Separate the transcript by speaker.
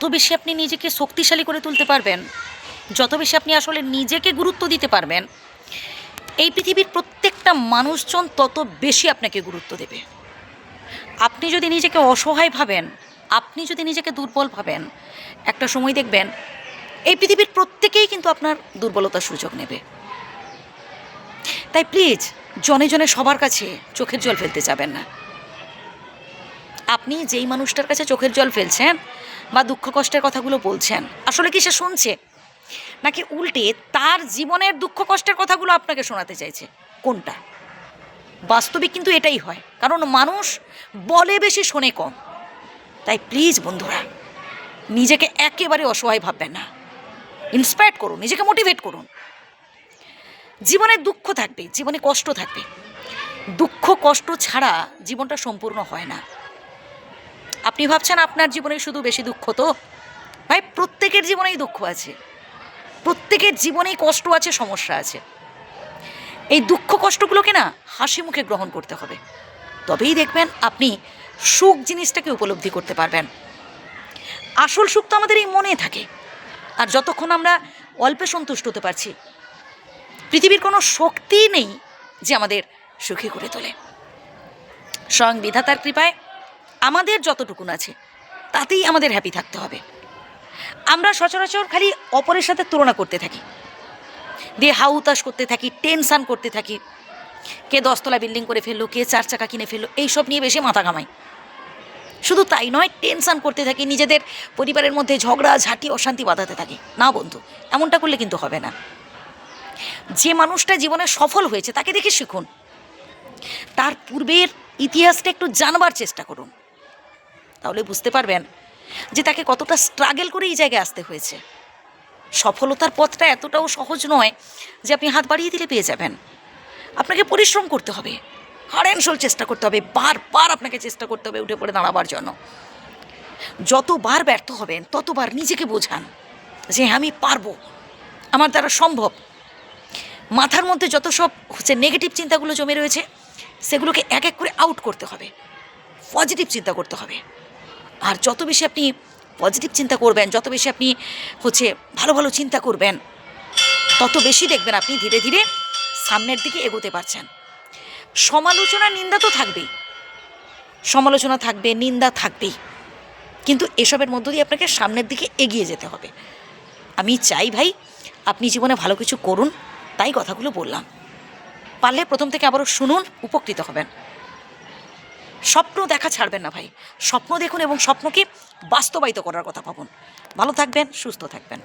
Speaker 1: যত বেশি আপনি নিজেকে শক্তিশালী করে তুলতে পারবেন, যত বেশি আপনি আসলে নিজেকে গুরুত্ব দিতে পারবেন, এই পৃথিবীর প্রত্যেকটা মানুষজন তত বেশি আপনাকে গুরুত্ব দেবে। আপনি যদি নিজেকে অসহায় ভাবেন, আপনি যদি নিজেকে দুর্বল ভাবেন, একটা সময় দেখবেন এই পৃথিবীর প্রত্যেকেই কিন্তু আপনার দুর্বলতার সুযোগ নেবে। তাই প্লিজ, জনে জনে সবার কাছে চোখের জল ফেলতে যাবেন না। আপনি যেই মানুষটার কাছে চোখের জল ফেলছেন বা দুঃখ কষ্টের কথাগুলো বলছেন, আসলে কি সে শুনছে? নাকি উল্টে তার জীবনের দুঃখ কষ্টের কথাগুলো আপনাকে শোনাতে চাইছে? কোনটা? বাস্তবিক কিন্তু এটাই হয়, কারণ মানুষ বলে বেশি শোনে কম। তাই প্লিজ বন্ধুরা, নিজেকে একেবারে অসহায় ভাববেন না। ইন্সপায়ার করুন, নিজেকে মোটিভেট করুন। জীবনে দুঃখ থাকবে, জীবনে কষ্ট থাকবে। দুঃখ কষ্ট ছাড়া জীবনটা সম্পূর্ণ হয় না। আপনি ভাবছেন আপনার জীবনে শুধু বেশি দুঃখ তো? ভাই, প্রত্যেকের জীবনেই দুঃখ আছে। প্রত্যেকের জীবনেই কষ্ট আছে, সমস্যা আছে। এই দুঃখ কষ্টগুলোকে না হাসি মুখে গ্রহণ করতে হবে। তবেই দেখবেন আপনি সুখ জিনিসটাকে উপলব্ধি করতে পারবেন। আসল সুখ তো আমাদের এই মনে থাকে। আর যতক্ষণ আমরা অল্পে সন্তুষ্ট হতে পারছি, পৃথিবীর কোনো শক্তি নেই যে আমাদের সুখী করে তোলে। স্বয়ং বিধাতার কৃপায় আমাদের যতটুকুন আছে, তাতেই আমাদের হ্যাপি থাকতে হবে। আমরা সচরাচর খালি অপরের সাথে তুলনা করতে থাকি। দিয়ে হাউতাস করতে থাকি, টেনশান করতে থাকি, কে দশতলা বিল্ডিং করে ফেলল, কে চার চাকা কিনে ফেলল, এইসব নিয়ে বেশি মাথা কামাই শুধু তাই নয়, টেনশান করতে থাকি, নিজেদের পরিবারের মধ্যে ঝগড়া, ঝাঁটি, অশান্তি বাঁধাতে থাকি। না বন্ধু, এমনটা করলে কিন্তু হবে না। যে মানুষটা জীবনে সফল হয়েছে, তাকে দেখে শিখুন। তার পূর্বের ইতিহাসটা একটু জানবার চেষ্টা করুন। তাহলে বুঝতে পারবেন যে তাকে কতটা স্ট্রাগল করে এই জায়গায় আসতে হয়েছে। সফলতার পথটা এতটাও সহজ নয় যে আপনি হাত বাড়িয়ে দিলে পেয়ে যাবেন। আপনাকে পরিশ্রম করতে হবে। হারেনশোল চেষ্টা করতে হবে। বারবার আপনাকে চেষ্টা করতে হবে উঠে পড়ে দাঁড়াবার জন্য। যতবার ব্যর্থ হবেন, ততবার নিজেকে বোঝান যে আমি পারব। আমার দ্বারা সম্ভব। মাথার মধ্যে যত সব হচ্ছে নেগেটিভ চিন্তাগুলো জমে রয়েছে, সেগুলোকে এক এক করে আউট করতে হবে। পজিটিভ চিন্তা করতে হবে। আর যত বেশি আপনি পজিটিভ চিন্তা করবেন, যত বেশি আপনি হচ্ছে ভালো ভালো চিন্তা করবেন, তত বেশি দেখবেন আপনি ধীরে ধীরে সামনের দিকে এগোতে পারছেন। সমালোচনা নিন্দা তো থাকবেই। সমালোচনা থাকবে, নিন্দা থাকবেই। কিন্তু এসবের মধ্য দিয়ে আপনাকে সামনের দিকে এগিয়ে যেতে হবে। আমি চাই ভাই, আপনি জীবনে ভালো কিছু করুন, তাই কথাগুলো বললাম। পারলে প্রথম থেকে আবারও শুনুন, উপকৃত হবেন। স্বপ্ন দেখা ছাড়বেন না ভাই। স্বপ্ন দেখুন এবং স্বপ্নকে বাস্তবায়িত করার কথা ভাবুন। ভালো থাকবেন, সুস্থ থাকবেন।